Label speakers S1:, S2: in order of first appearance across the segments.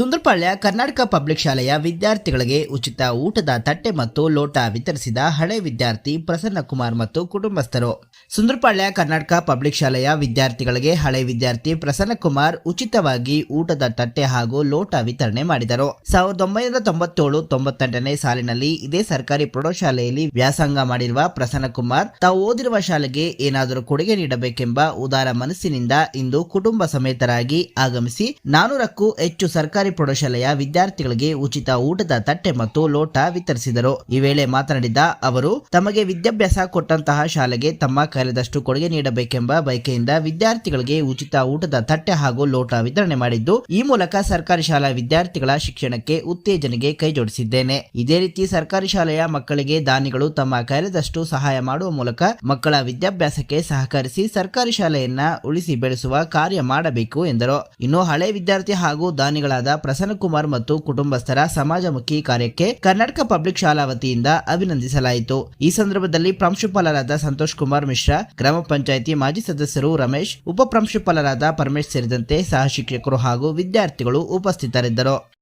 S1: Sundarapalya Karnataka public ಶಾಲೆಯ ವಿದ್ಯಾರ್ಥಿಗಳಿಗೆ ಉಚಿತ ಊಟದ ತಟ್ಟೆ ಮತ್ತು ಲೋಟ ವಿತರಿಸಿದ ಹಳೆ ವಿದ್ಯಾರ್ಥಿ ಪ್ರಸನ್ನ ಕುಮಾರ್ ಮತ್ತು ಕುಟುಂಬಸ್ಥರು. ಸುಂದರಪಾಳ್ಯ, ಕರ್ನಾಟಕ ಪಬ್ಲಿಕ್ ಶಾಲೆಯ ವಿದ್ಯಾರ್ಥಿಗಳಿಗೆ ಹಳೆ ವಿದ್ಯಾರ್ಥಿ ಪ್ರಸನ್ನ ಕುಮಾರ್ ಉಚಿತವಾಗಿ ಊಟದ ತಟ್ಟೆ ಹಾಗೂ ಲೋಟ ವಿತರಣೆ ಮಾಡಿದರು. ಸಾವಿರದ ಒಂಬೈನೂರ ತೊಂಬತ್ತೇಳು ತೊಂಬತ್ತೆಂಟನೇ ಸಾಲಿನಲ್ಲಿ ಇದೇ ಸರ್ಕಾರಿ ಪ್ರೌಢಶಾಲೆಯಲ್ಲಿ ವ್ಯಾಸಂಗ ಮಾಡಿರುವ ಪ್ರಸನ್ನ ಕುಮಾರ್ ತಾವು ಓದಿರುವ ಶಾಲೆಗೆ ಏನಾದರೂ ಕೊಡುಗೆ ನೀಡಬೇಕೆಂಬ ಉದಾರ ಮನಸ್ಸಿನಿಂದ ಇಂದು ಕುಟುಂಬ ಸಮೇತರಾಗಿ ಆಗಮಿಸಿ ನಾನೂರಕ್ಕೂ ಹೆಚ್ಚು ಸರ್ಕಾರಿ ಪ್ರೌಢಶಾಲೆಯ ವಿದ್ಯಾರ್ಥಿಗಳಿಗೆ ಉಚಿತ ಊಟದ ತಟ್ಟೆ ಮತ್ತು ಲೋಟ ವಿತರಿಸಿದರು. ಈ ವೇಳೆ ಮಾತನಾಡಿದ ಅವರು, ತಮಗೆ ವಿದ್ಯಾಭ್ಯಾಸ ಕೊಟ್ಟಂತಹ ಶಾಲೆಗೆ ತಮ್ಮ ಕೈಲಾದಷ್ಟು ಕೊಡುಗೆ ನೀಡಬೇಕೆಂಬ ಬಯಕೆಯಿಂದ ವಿದ್ಯಾರ್ಥಿಗಳಿಗೆ ಉಚಿತ ಊಟದ ತಟ್ಟೆ ಹಾಗೂ ಲೋಟ ವಿತರಣೆ ಮಾಡಿದ್ದು, ಈ ಮೂಲಕ ಸರ್ಕಾರಿ ಶಾಲಾ ವಿದ್ಯಾರ್ಥಿಗಳ ಶಿಕ್ಷಣಕ್ಕೆ ಉತ್ತೇಜನೆಗೆ ಕೈಜೋಡಿಸಿದ್ದೇನೆ. ಇದೇ ರೀತಿ ಸರ್ಕಾರಿ ಶಾಲೆಯ ಮಕ್ಕಳಿಗೆ ದಾನಿಗಳು ತಮ್ಮ ಕೈಲದಷ್ಟು ಸಹಾಯ ಮಾಡುವ ಮೂಲಕ ಮಕ್ಕಳ ವಿದ್ಯಾಭ್ಯಾಸಕ್ಕೆ ಸಹಕರಿಸಿ ಸರ್ಕಾರಿ ಶಾಲೆಯನ್ನ ಉಳಿಸಿ ಬೆಳೆಸುವ ಕಾರ್ಯ ಮಾಡಬೇಕು ಎಂದರು. ಇನ್ನು ಹಳೆ ವಿದ್ಯಾರ್ಥಿ ಹಾಗೂ ದಾನಿಗಳಾದ ಪ್ರಸನ್ನ ಕುಮಾರ್ ಮತ್ತು ಕುಟುಂಬಸ್ಥರ ಸಮಾಜಮುಖಿ ಕಾರ್ಯಕ್ಕೆ ಕರ್ನಾಟಕ ಪಬ್ಲಿಕ್ ಶಾಲಾ ವತಿಯಿಂದ ಅಭಿನಂದಿಸಲಾಯಿತು. ಈ ಸಂದರ್ಭದಲ್ಲಿ ಪ್ರಾಂಶುಪಾಲರಾದ ಸಂತೋಷ್ ಕುಮಾರ್ ಮಿಶ್ರಾ ಗ್ರಾಮ ಪಂಚಾಯಿತಿ ಮಾಜಿ ಸದಸ್ಯರು ರಮೇಶ್ ಉಪಪ್ರಾಂಶುಪಾಲರಾದ ಪರಮೇಶ್ ಸೇರಿದಂತೆ ಸಹ ಶಿಕ್ಷಕರು ಹಾಗೂ ವಿದ್ಯಾರ್ಥಿಗಳು ಉಪಸ್ಥಿತರಿದ್ದರು.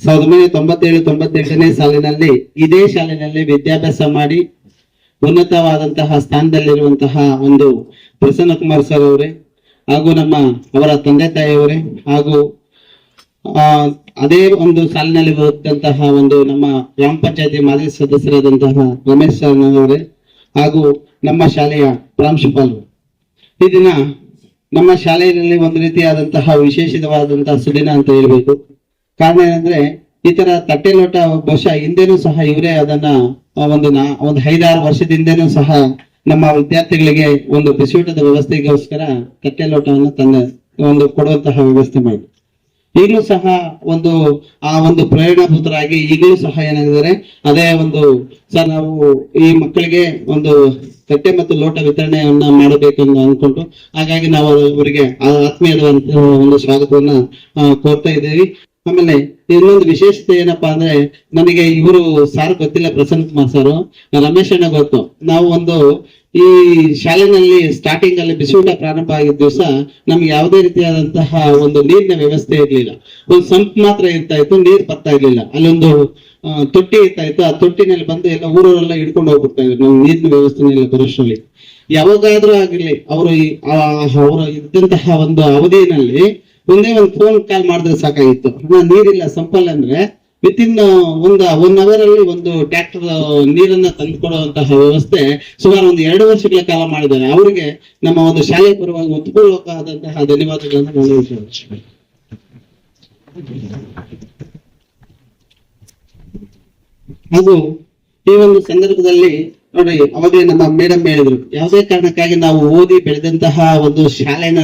S2: ಸಾವಿರದ ಒಂಬೈನೂರ ತೊಂಬತ್ತೇಳು ತೊಂಬತ್ತೆಂಟನೇ ಸಾಲಿನಲ್ಲಿ ಇದೇ ಶಾಲೆಯಲ್ಲಿ ವಿದ್ಯಾಭ್ಯಾಸ ಮಾಡಿ ಉನ್ನತವಾದಂತಹ ಸ್ಥಾನದಲ್ಲಿರುವಂತಹ ಒಂದು ಪ್ರಸನ್ನ ಕುಮಾರ್ ಸರ್ ಅವರೇ, ಹಾಗೂ ನಮ್ಮ ಅವರ ತಂದೆ ತಾಯಿಯವರೇ, ಹಾಗೂ ಅದೇ ಒಂದು ಸಾಲಿನಲ್ಲಿ ಬರುತ್ತಂತಹ ಒಂದು ನಮ್ಮ ಗ್ರಾಮ ಪಂಚಾಯತಿ ಮಾಜಿ ಸದಸ್ಯರಾದಂತಹ ರಮೇಶ್ ಸರ್ ಅವರೇ ಹಾಗೂ ನಮ್ಮ ಶಾಲೆಯ ಪ್ರಾಂಶುಪಾಲರು. ಈ ದಿನ ನಮ್ಮ ಶಾಲೆಯಲ್ಲಿ ಒಂದು ರೀತಿಯಾದಂತಹ ವಿಶೇಷವಾದಂತಹ ಸುದಿನ ಅಂತ ಹೇಳ್ಬೇಕು. ಕಾರಣ ಏನಂದ್ರೆ, ಈ ತರ ತಟ್ಟೆ ಲೋಟ ಬಹುಶಃ ಹಿಂದೆನೂ ಸಹ ಇವರೇ ಅದನ್ನ ಒಂದು ಒಂದು ಐದಾರು ವರ್ಷದಿಂದನೂ ಸಹ ನಮ್ಮ ವಿದ್ಯಾರ್ಥಿಗಳಿಗೆ ಒಂದು ಬಿಸಿಯೂಟದ ವ್ಯವಸ್ಥೆಗೋಸ್ಕರ ತಟ್ಟೆ ಲೋಟವನ್ನು ತಂದ ಒಂದು ಕೊಡುವಂತಹ ವ್ಯವಸ್ಥೆ ಮಾಡಿ ಈಗಲೂ ಸಹ ಒಂದು, ಆ ಒಂದು ಪ್ರೇರಣಾಭೂತರಾಗಿ ಈಗಲೂ ಸಹ ಏನಾಗಿದ್ದಾರೆ, ಅದೇ ಒಂದು, ಸರ್ ನಾವು ಈ ಮಕ್ಕಳಿಗೆ ಒಂದು ತಟ್ಟೆ ಮತ್ತು ಲೋಟ ವಿತರಣೆಯನ್ನ ಮಾಡಬೇಕೆಂದು ಅನ್ಕೊಂಡು ಹಾಗಾಗಿ ನಾವು ಅವರಿಗೆ ಆ ಆತ್ಮೀಯವಾದಂತಹ ಒಂದು ಸ್ವಾಗತವನ್ನ ಕೋರ್ತಾ ಇದ್ದೀವಿ. ಆಮೇಲೆ ಇನ್ನೊಂದು ವಿಶೇಷತೆ ಏನಪ್ಪಾ ಅಂದ್ರೆ ನನಗೆ ಇವರು ಸಾರ್ ಗೊತ್ತಿಲ್ಲ ಪ್ರಸನ್ನ ಕುಮಾರ್ ಸರ್, ರಮೇಶ್ ಅಣ್ಣ ಗೊತ್ತು. ನಾವು ಒಂದು ಈ ಶಾಲೆನಲ್ಲಿ ಸ್ಟಾರ್ಟಿಂಗ್ ಅಲ್ಲಿ ಬಿಸಿಯೂಟ ಪ್ರಾರಂಭ ಆಗಿದ್ದ ದಿವಸ ನಮ್ಗೆ ಯಾವುದೇ ರೀತಿಯಾದಂತಹ ಒಂದು ನೀರಿನ ವ್ಯವಸ್ಥೆ ಇರ್ಲಿಲ್ಲ. ಒಂದು ಸಂಪ್ ಮಾತ್ರ ಇರ್ತಾ ಇತ್ತು, ನೀರ್ ಬರ್ತಾ ಇರ್ಲಿಲ್ಲ. ಅಲ್ಲೊಂದು ತೊಟ್ಟಿ ಇರ್ತಾ ಇತ್ತು. ಆ ತೊಟ್ಟಿನಲ್ಲಿ ಬಂದು ಎಲ್ಲ ಊರವರೆಲ್ಲ ಹಿಡ್ಕೊಂಡು ಹೋಗ್ಬಿಡ್ತಾ ಇದ್ರು. ನಮ್ಗೆ ನೀರಿನ ವ್ಯವಸ್ಥೆನೆಲ್ಲ ಬರೋಷ್ಟರಲ್ಲಿ. ಯಾವಾಗಾದ್ರೂ ಆಗಿರ್ಲಿ ಅವರು ಅವರು ಇದ್ದಂತಹ ಒಂದು ಅವಧಿಯಲ್ಲಿ ಒಂದೇ ಒಂದು ಫೋನ್ ಕಾಲ್ ಮಾಡಿದ್ರೆ ಸಾಕಾಗಿತ್ತು ನೀರಿಲ್ಲ ಸಂಪಲ್ ಅಂದ್ರೆ ವಿತ್ ಇನ್ ಒಂದು ಒನ್ ಅವರ್ ಅಲ್ಲಿ ಒಂದು ಟ್ರ್ಯಾಕ್ಟರ್ ನೀರನ್ನ ತಂದುಕೊಡುವಂತಹ ವ್ಯವಸ್ಥೆ ಸುಮಾರು ಒಂದು ಎರಡು ವರ್ಷಗಳ ಕಾಲ ಮಾಡಿದ್ದಾರೆ ಅವರಿಗೆ ನಮ್ಮ ಒಂದು ಶಾಲೆಯ ಪರವಾಗಿ ಉತ್ಪೂರ್ವಕವಾದಂತಹ ಧನ್ಯವಾದಗಳನ್ನು ನಾನು. ಹಾಗೂ ಈ ಒಂದು ಸಂದರ್ಭದಲ್ಲಿ ನೋಡಿ ಅವಾಗಲೇ ನಮ್ಮ ಮೇಡಮ್ ಹೇಳಿದ್ರು. ಯಾವುದೇ ಕಾರಣಕ್ಕಾಗಿ ನಾವು ಓದಿ ಬೆಳೆದಂತಹ ಒಂದು ಶಾಲೆನ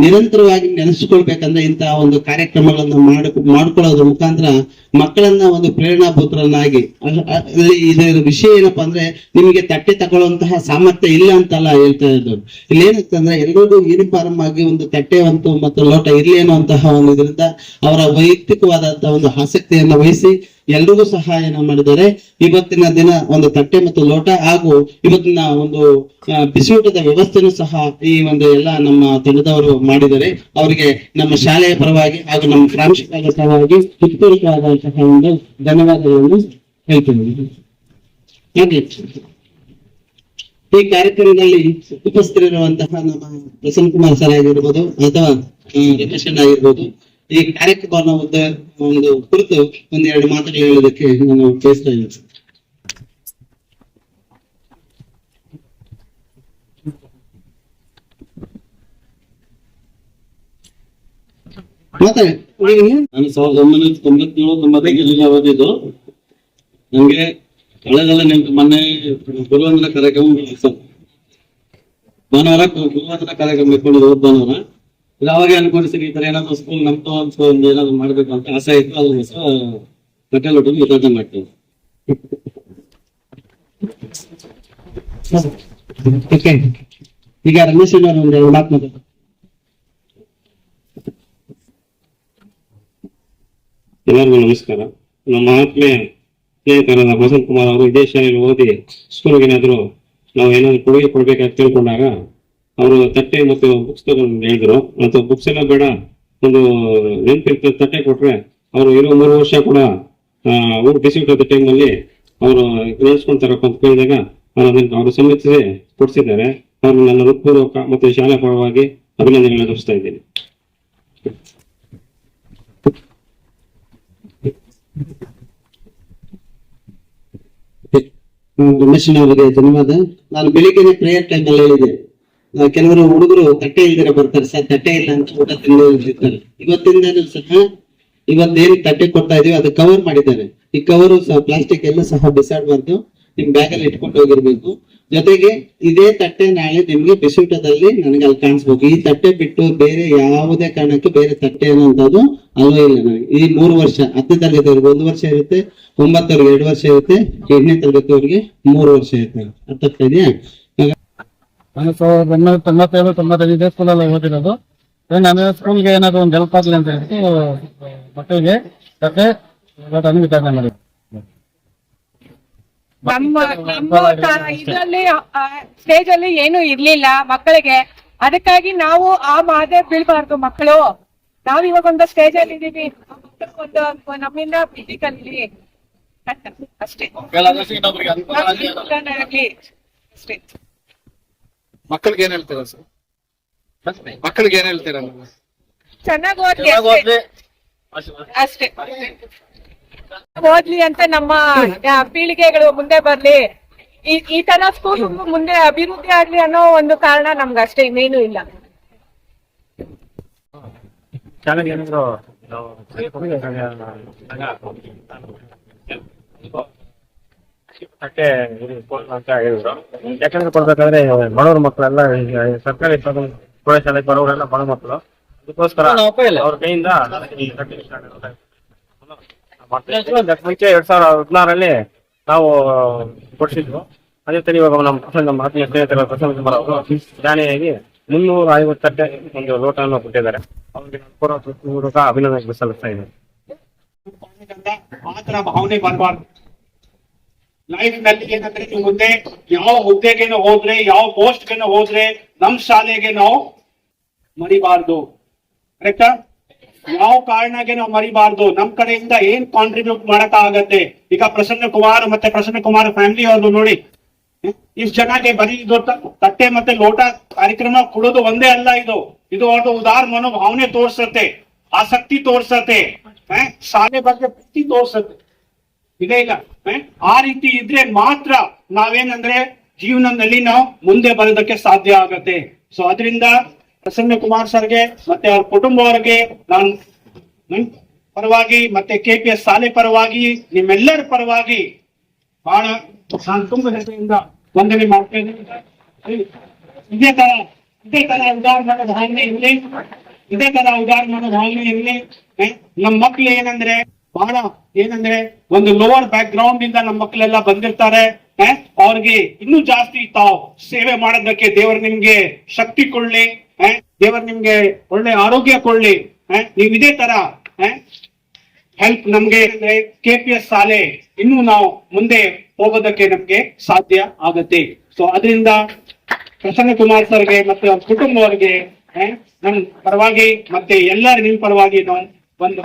S2: ನಿರಂತರವಾಗಿ ನೆನೆಸ್ಕೊಳ್ಬೇಕಂದ್ರೆ ಇಂತಹ ಒಂದು ಕಾರ್ಯಕ್ರಮಗಳನ್ನು ಮಾಡ, ಮಾಡ್ಕೊಳ್ಳೋದ್ರ ಮುಖಾಂತರ ಮಕ್ಕಳನ್ನ ಒಂದು ಪ್ರೇರಣಾಭೂತರನ್ನಾಗಿ ಪುತ್ರನಾಗಿ ಇದರ ವಿಷಯ ಏನಪ್ಪಾ ಅಂದ್ರೆ ನಿಮಗೆ ತಟ್ಟೆ ತಗೊಳ್ಳುವಂತಹ ಸಾಮರ್ಥ್ಯ ಇಲ್ಲ ಅಂತಲ್ಲ ಹೇಳ್ತಾ ಇದ್ರು ಇಲ್ಲಿ ಅಂದ್ರೆ ಎಲ್ಲರಿಗೂ ಯೂನಿಫಾರ್ಮ್ ಆಗಿ ಒಂದು ತಟ್ಟೆ ಒಂದು ಮತ್ತು ಲೋಟ ಇರ್ಲಿ ಅನ್ನುವಂತಹ ಒಂದು ಇದರಿಂದ ಅವರ ವೈಯಕ್ತಿಕವಾದಂತಹ ಒಂದು ಆಸಕ್ತಿಯನ್ನ ವಹಿಸಿ ಎಲ್ರಿಗೂ ಸಹಾಯನ ಮಾಡಿದ್ದಾರೆ ಇವತ್ತಿನ ದಿನ ಒಂದು ತಟ್ಟೆ ಮತ್ತು ಲೋಟ ಹಾಗೂ ಇವತ್ತಿನ ಒಂದು ಬಿಸಿಯೂಟದ ವ್ಯವಸ್ಥೆನೂ ಸಹ ಈ ಒಂದು ಎಲ್ಲ ನಮ್ಮ ತಂಡದವರು ಮಾಡಿದ್ದಾರೆ ಅವರಿಗೆ ನಮ್ಮ ಶಾಲೆಯ ಪರವಾಗಿ ಹಾಗೂ ನಮ್ಮ ಪ್ರಾಂಶುಪಾಲ ಪರವಾಗಿ ಹೃತ್ಪೂರ್ವಕವಾದಂತಹ ಒಂದು ಧನ್ಯವಾದಗಳನ್ನು ಹೇಳ್ತೀನಿ. ಹಾಗೆ. ಈ ಕಾರ್ಯಕ್ರಮದಲ್ಲಿ ಉಪಸ್ಥಿತರಿರುವಂತಹ ನಮ್ಮ ಪ್ರಸನ್ನ ಕುಮಾರ್ ಸರ್ ಆಗಿರ್ಬೋದು ಅಥವಾ ಆಗಿರ್ಬೋದು ಈ ಕಾರ್ಯಕ್ರಮವನ್ನು ಉದ್ದ ಒಂದು ಕುರಿತು ಒಂದೆರಡು ಮಾತುಗಳು ಹೇಳೋದಕ್ಕೆ ನಾನು ಬಯಸ್ತಾ ಇದ್ದೀನಿ. ಮತ್ತೆ,
S3: ನಾನು ಸಾವಿರದ ಒಂಬೈನೂರ ತೊಂಬತ್ತೇಳು ತೊಂಬತ್ತೈದರಲ್ಲಿ ಓದಿದ್ದು ನಮ್ಗೆ ಕಳೆದಲ್ಲ ನಿಮ್ಗೆ ಮೊನ್ನೆ ಗುರುವಂದನ ಕಾರ್ಯಕ್ರಮ. ಭಾನುವಾರ ಗುರುವಂದನ ಕಾರ್ಯಕ್ರಮ ಇಟ್ಕೊಂಡಿದ್ದು, ಭಾನುವಾರ. ಅವಾಗ ಅನ್ಕೊಂಡಿಸ್ತೀನಿ ಈ ತರ ಏನಾದ್ರು ಸ್ಕೂಲ್ ನಮ್ದು ಅಂತ ಒಂದು ಏನಾದ್ರು ಮಾಡ್ಬೇಕು ಅಂತ ಆಸೆ ಇತ್ತು ಅದಕ್ಕೋಸ್ಕರ ಕಟ್ಟೆಲ್ ಒಟ್ಟಿಗೆ ವಿತರಣೆ ಮಾಡ್ತೀವಿ
S2: ಈಗ ರಮೇಶ್ ಒಂದು ಎರಡು ಮಾತು ಮಾತಾಡ.
S4: ಎಲ್ಲರಿಗೂ ನಮಸ್ಕಾರ. ನಮ್ಮ ಆತ್ಮೀಯ ಸ್ನೇಹಿತರಾದ ವಸಂತ್ ಕುಮಾರ್ ಅವರು ಇದೇ ಶಾಲೆಯಲ್ಲಿ ಓದಿ ಸ್ಕೂಲ್ಗೆ ಏನಾದ್ರು ನಾವು ಏನಾದ್ರು ಕೊಡುಗೆ ಕೊಡ್ಬೇಕಂತ ತಿಳ್ಕೊಂಡಾಗ ಅವರು ತಟ್ಟೆ ಮತ್ತು ಬುಕ್ಸ್ ತಗೊಂಡು ಹೇಳಿದ್ರು. ಮತ್ತು ಬುಕ್ಸ್ ಎಲ್ಲ ಬೇಡ. ಒಂದು ನೆನಪಿರ್ತ ತಟ್ಟೆ ಕೊಟ್ರೆ ಅವರು ಇರೋ ಮೂರು ವರ್ಷ ಕೂಡ ಊರು ಬಿಸಿ ಟೈಮ್ ಟೈಮಲ್ಲಿ ಅವರು ನಡೆಸ್ಕೊಂತಾರಪ್ಪ ಅಂತ ಕೇಳಿದಾಗ ಅವರು ಅದನ್ನು ಅವರು ಸಮ್ಮತಿಸಿ ಕೊಡಿಸಿದ್ದಾರೆ. ಅವರು ನನ್ನ ಹೃತ್ಪೂರ್ವಕ ಮತ್ತು ಶಾಲಾ ಪರವಾಗಿ ಅಭಿನಂದನೆಗಳನ್ನು ತೋರಿಸ್ತಾ ಇದ್ದೇನೆ.
S2: ಗಣೇಶನವರಿಗೆ ಧನ್ಯವಾದ. ನಾನು ಬೆಳಿಗ್ಗೆ ಪ್ರೇಯರ್ ಟೈಮ್ ಅಲ್ಲಿ ಹೇಳಿದೆ ಕೆಲವರು ಹುಡುಗರು ತಟ್ಟೆ ಇಲ್ದಿರ ಬರ್ತಾರೆ ಸರ್, ತಟ್ಟೆ ಇಲ್ಲ ಅಂತ ಊಟ ತಿನ್ನೋದಿರ್ತಾರೆ ಇವತ್ತಿಂದನೂ ಸಹ ಇವತ್ತೇನ್ ತಟ್ಟೆ ಕೊಡ್ತಾ ಇದೀವಿ ಅದು ಕವರ್ ಮಾಡಿದ್ದಾರೆ. ಈ ಕವರ್ ಪ್ಲಾಸ್ಟಿಕ್ ಎಲ್ಲ ಸಹ ಬಿಸಾಡ್ಬಾರ್ದು ನಿಮ್ ಬ್ಯಾಗ್ ಅಲ್ಲಿ ಇಟ್ಕೊಂಡು ಹೋಗಿರ್ಬೇಕು. ಜೊತೆಗೆ ಇದೇ ತಟ್ಟೆ ನಾಳೆ ನಿಮ್ಗೆ ಬಿಸಿಟದಲ್ಲಿ ನನಗೆ ಅಲ್ಲಿ ಕಾಣಿಸ್ಬೇಕು. ಈ ತಟ್ಟೆ ಬಿಟ್ಟು ಬೇರೆ ಯಾವುದೇ ಕಾರಣಕ್ಕೆ ಬೇರೆ ತಟ್ಟೆ ಅನ್ನೋಂಥದ್ದು ಅಲ್ವೇ ಇಲ್ಲ ನನಗೆ. ಈ ಮೂರು ವರ್ಷ, ಹತ್ತನೇ ತರಗತಿವರೆಗೆ ಒಂದು ವರ್ಷ ಇರುತ್ತೆ, ಒಂಬತ್ತವರೆಗೆ ಎರಡು ವರ್ಷ ಇರುತ್ತೆ, ಎಂಟನೇ ತರಗತಿವರೆಗೆ ಮೂರು ವರ್ಷ ಇರುತ್ತೆ. ಅರ್ಥ ಆಗ್ತಾ ಇದೆಯಾ?
S5: ನಾನು ಒಂಬೈನೂರ ತೊಂಬತ್ತೇಳು ತೊಂಬತ್ತೈದು ಇದೇ ಸ್ಕೂಲಲ್ಲಿ ಓದಿರೋದು. ನನ್ನ ನಾನು ಸ್ಕೂಲ್ಗೆ ಏನಾದ್ರು ಒಂದು ಹೆಲ್ಪ್ ಆಗ್ಲಿ ಅಂತ ಹೇಳ್ಬಿಟ್ಟು ಮಕ್ಕಳಿಗೆ ಕತೆ ಊಟವನ್ನು ವಿತರಣೆ ಮಾಡಿದ್ದೆ
S6: ನಮ್ಮ ಇದರಲ್ಲಿ ಸ್ಟೇಜ್ ಅಲ್ಲಿ ಏನು ಇರ್ಲಿಲ್ಲ ಮಕ್ಕಳಿಗೆ. ಅದಕ್ಕಾಗಿ ನಾವು ಆ ಮಾದೆ ಬೀಳ್ಬಾರ್ದು ಮಕ್ಕಳು. ನಾವ್ ಇವಾಗ ಒಂದು ಸ್ಟೇಜ್ ಅಲ್ಲಿ ಇದೀವಿ. ಒಂದು ನಮ್ಮಿಂದ ಬುದ್ಧಿ ಕಲೀಲಿ ಅಷ್ಟೇ ಅಷ್ಟೇ.
S5: ಮಕ್ಕಳಿಗೆ ಏನ್ ಹೇಳ್ತೀರಾ ಸರ್? ಮಕ್ಕಳಿಗೆ ಏನ್ ಹೇಳ್ತೀರಾ? ನೀವು?
S6: ಚೆನ್ನಾಗ್ ಓದ್ಲಿ. ಅಷ್ಟೇ. ಅಷ್ಟೇ ಓದ್ಲಿ ಅಂತ ನಮ್ಮ ಆ, ಪೀಳಿಗೆಗಳು ಮುಂದೆ ಬರ್ಲಿ. ಈ ಈ ತರ ಸ್ಕೂಲ್ ಮುಂದೆ ಅಭಿವೃದ್ಧಿ ಆಗ್ಲಿ ಅನ್ನೋ ಒಂದು ಕಾರಣ ನಮ್ಗೆ ಅಷ್ಟೇ ಇನ್ನೇನು ಇಲ್ಲ.
S4: ಶಾಲೆಗೆ ಏನಾದ್ರು ತಟ್ಟೆ ಇದು ಕೊಡು ಅಂತ ಹೇಳಿದ್ರು ಯಾಕಂದ್ರೆ ಕೊಡ್ಬೇಕಾದ್ರೆ ಬಡವ್ರ ಮಕ್ಕಳೆಲ್ಲ ಸರ್ಕಾರಿ ಪ್ರೌಢ ಪ್ರೌಢಶಾಲೆ ಬರೋರೆಲ್ಲ ಬಡ ಮಕ್ಕಳು ಅದಕ್ಕೋಸ್ಕರ ಅವ್ರ ಕೈಯಿಂದ ಈ ಮುಂಚೆ ಎರಡ್ ಸಾವಿರದ ಹದಿನಾರಲ್ಲಿ ನಾವು ಕೊಡ್ಸಿದ್ವು. ಅದೇ ತರ ಇವಾಗ ನಮ್ಮ ಪ್ರಸಂಗ ನಮ್ಮ ಆತ್ಮೀಯ ಸ್ನೇಹಿತರ ಪ್ರಸಂಗ ಕುಮಾರ್ ಅವರು ದಾನಿಯಾಗಿ ಮುನ್ನೂರ ಐವತ್ತು ತಟ್ಟೆ ಒಂದು ಲೋಟವನ್ನು ಕೊಟ್ಟಿದ್ದಾರೆ. ಅವ್ರಿಗೆ ಪೂರ್ವಕ ಅಭಿನಂದನೆ ಸಲ್ಲಿಸ್ತಾ ಇದ್ದೀನಿ.
S7: ಆತರ ಭಾವನೆ ಬರಬಾರ್ದು ಲೈಫ್ನಲ್ಲಿ ಏನಂದ್ರೆ ನೀವು ಮುಂದೆ ಯಾವ ಹುದ್ದೆಗೇನೋ ಹೋದ್ರೆ, ಯಾವ ಪೋಸ್ಟ್ ಗೆನೋ ಹೋದ್ರೆ ನಮ್ ಶಾಲೆಗೆ ನಾವು ಮರಿಬಾರ್ದು. ಕರೆಕ್ಟಾ ಯಾವ ಕಾರಣಕ್ಕೆ ನಾವು ಮರಿಬಾರ್ದು? ನಮ್ ಕಡೆಯಿಂದ ಏನ್ ಕಾಂಟ್ರಿಬ್ಯೂಟ್ ಮಾಡಕ್ ಆಗತ್ತೆ ಈಗ ಪ್ರಸನ್ನ ಕುಮಾರ್ ಮತ್ತೆ ಪ್ರಸನ್ನ ಕುಮಾರ್ ಫ್ಯಾಮಿಲಿ ಅವ್ರದ್ದು ನೋಡಿ. ಇಷ್ಟು ಜನಕ್ಕೆ ಬರೀ ತಟ್ಟೆ ಮತ್ತೆ ಲೋಟ ಕಾರ್ಯಕ್ರಮ ಕೊಡೋದು ಒಂದೇ ಅಲ್ಲ ಇದು. ಇದು ಅವ್ರದ್ದು ಉದಾರ ಮನೋಭಾವನೆ ತೋರ್ಸತ್ತೆ. ಆಸಕ್ತಿ ತೋರ್ಸತ್ತೆ? ಶಾಲೆ ಬಗ್ಗೆ ಪ್ರೀತಿ ತೋರ್ಸತ್ತೆ. ಇದೆ ಇಲ್ಲ ಆ ರೀತಿ ಇದ್ರೆ ಮಾತ್ರ ನಾವೇನಂದ್ರೆ ಜೀವನದಲ್ಲಿ ನಾವು ಮುಂದೆ ಬರೋದಕ್ಕೆ ಸಾಧ್ಯ ಆಗತ್ತೆ. ಸೊ ಅದರಿಂದ ಪ್ರಸನ್ನ ಕುಮಾರ್ ಸರ್ಗೆ ಮತ್ತೆ ಅವ್ರ ಕುಟುಂಬವರಿಗೆ ನಾನು ಪರವಾಗಿ ಮತ್ತೆ ಕೆ ಪಿ ಎಸ್ ಶಾಲೆ ಪರವಾಗಿ, ನಿಮ್ಮೆಲ್ಲರ ಪರವಾಗಿ ಬಹಳ ನಾನು ತುಂಬ ಹೆಸರಿಂದ ವಂದನೆ ಮಾಡ್ತೇನೆ. ಇದೇ ತರ ಇದೇ ತರ ಉದಾಹರಣೆ ಭಾವನೆ ಇರಲಿ. ಇದೇ ತರ ಉದಾಹರಣೆ ಭಾವನೆ ಇರಲಿ. ನಮ್ಮ ಮಕ್ಳು ಏನಂದ್ರೆ ಬಹಳ ಏನಂದ್ರೆ ಒಂದು ಲೋವರ್ ಬ್ಯಾಕ್ ಗ್ರೌಂಡ್ ಇಂದ ನಮ್ಮ ಮಕ್ಕಳೆಲ್ಲ ಬಂದಿರ್ತಾರೆ? ಅವ್ರಿಗೆ ಇನ್ನೂ ಜಾಸ್ತಿ ತಾವು ಸೇವೆ ಮಾಡೋದಕ್ಕೆ ದೇವರು ನಿಮ್ಗೆ ಶಕ್ತಿ ಕೊಡ್ಲಿ? ದೇವರು ನಿಮ್ಗೆ ಒಳ್ಳೆ ಆರೋಗ್ಯ ಕೊಡ್ಲಿ ನೀವು ಇದೇ ತರ? ಹೆಲ್ಪ್ ನಮ್ಗೆ ಕೆ ಪಿ ಎಸ್ ಶಾಲೆ ಇನ್ನೂ ನಾವು ಮುಂದೆ ಹೋಗೋದಕ್ಕೆ ನಮ್ಗೆ ಸಾಧ್ಯ ಆಗತ್ತೆ ಸೊ ಅದರಿಂದ ಪ್ರಸನ್ನ ಕುಮಾರ್ ಸರ್ಗೆ ಮತ್ತೆ ಅವ್ರ ಕುಟುಂಬವರಿಗೆ ನಮ್ ಪರವಾಗಿ ಮತ್ತೆ ಎಲ್ಲರ ನಿಮ್ ಪರವಾಗಿ ನಾವು ಒಂದು